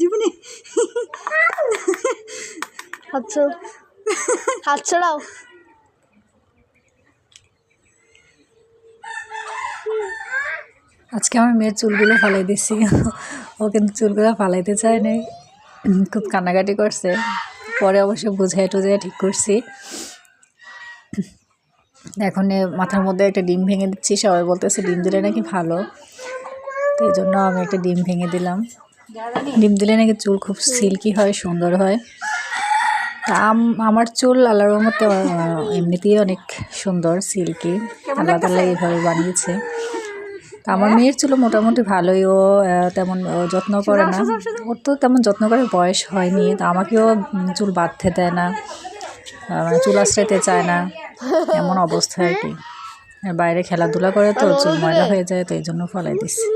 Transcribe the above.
দিবনি ছড়াও। হাত আজকে আমার মেয়ের চুলগুলো ফালাই দিচ্ছি ও কিন্তু চুলগুলো ফালাইতে চায় নাই। খুব কান্নাকাটি করছে। পরে অবশ্য বুঝাই টুঝাই ঠিক করছি। এখন মাথার মধ্যে একটা ডিম ভেঙে দিচ্ছি। সবাই বলতেছে ডিম দিলে নাকি ভালো। তো এই জন্য আমি একটা ডিম ভেঙে দিলাম। ডিম দিলে নাকি চুল খুব সিল্কি হয় সুন্দর হয় তা আম- আমার চুল আল্লাহর মতো এমনিতেই অনেক সুন্দর সিল্কি আল্লাহ তাল্লাহ এইভাবে বানিয়েছে তা আমার মেয়ের চুল মোটামুটি ভালোই ও তেমন যত্ন করে না ওর তো তেমন যত্ন করার বয়স হয়নি তা আমাকেও চুল বাঁধতে দেয় না মানে চুল আশ্রাইতে চায় না এমন অবস্থা আর কি বাইরে খেলাধুলা করে তো চুল ময়লা হয়ে যায় তো এই জন্য ফলাই দিচ্ছি